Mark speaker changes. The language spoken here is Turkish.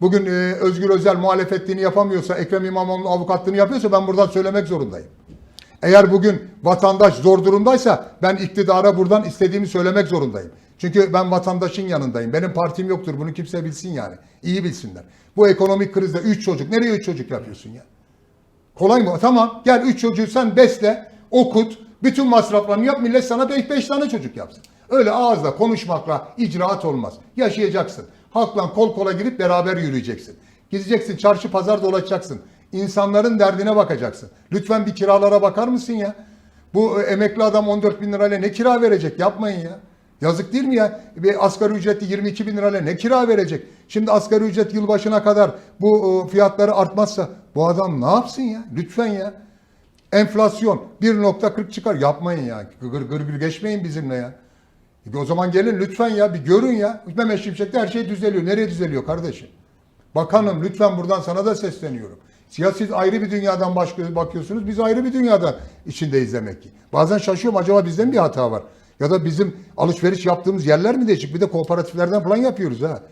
Speaker 1: Bugün e, Özgür Özel muhalefetliğini yapamıyorsa, Ekrem İmamoğlu'nun avukatlığını yapıyorsa ben buradan söylemek zorundayım. Eğer bugün vatandaş zor durumdaysa ben iktidara buradan istediğimi söylemek zorundayım. Çünkü ben vatandaşın yanındayım. Benim partim yoktur. Bunu kimse bilsin yani. İyi bilsinler. Bu ekonomik krizde 3 çocuk. Nereye 3 çocuk yapıyorsun ya? Kolay mı? Tamam gel 3 çocuğu sen besle, okut, bütün masraflarını yap millet sana 5 tane çocuk yapsın. Öyle ağızla konuşmakla icraat olmaz. Yaşayacaksın. Halkla kol kola girip beraber yürüyeceksin. Gideceksin çarşı pazar dolaşacaksın. İnsanların derdine bakacaksın. Lütfen bir kiralara bakar mısın ya? Bu e, emekli adam 14 bin lirayla ne kira verecek? Yapmayın ya. Yazık değil mi ya? Bir asgari ücretli 22 bin lirayla ne kira verecek? Şimdi asgari ücret yılbaşına kadar bu e, fiyatları artmazsa bu adam ne yapsın ya? Lütfen ya. Enflasyon 1.40 çıkar. Yapmayın ya. Gır gır gır geçmeyin bizimle ya. E, O zaman gelin lütfen ya bir görün ya. Mehmet Şimşek'te her şey düzeliyor. Nereye düzeliyor kardeşim? Bakanım lütfen buradan sana da sesleniyorum. Ya siz ayrı bir dünyadan başka- bakıyorsunuz, biz ayrı bir dünyadan içindeyiz demek ki. Bazen şaşıyorum acaba bizde mi bir hata var? Ya da bizim alışveriş yaptığımız yerler mi değişik? Bir de kooperatiflerden falan yapıyoruz ha.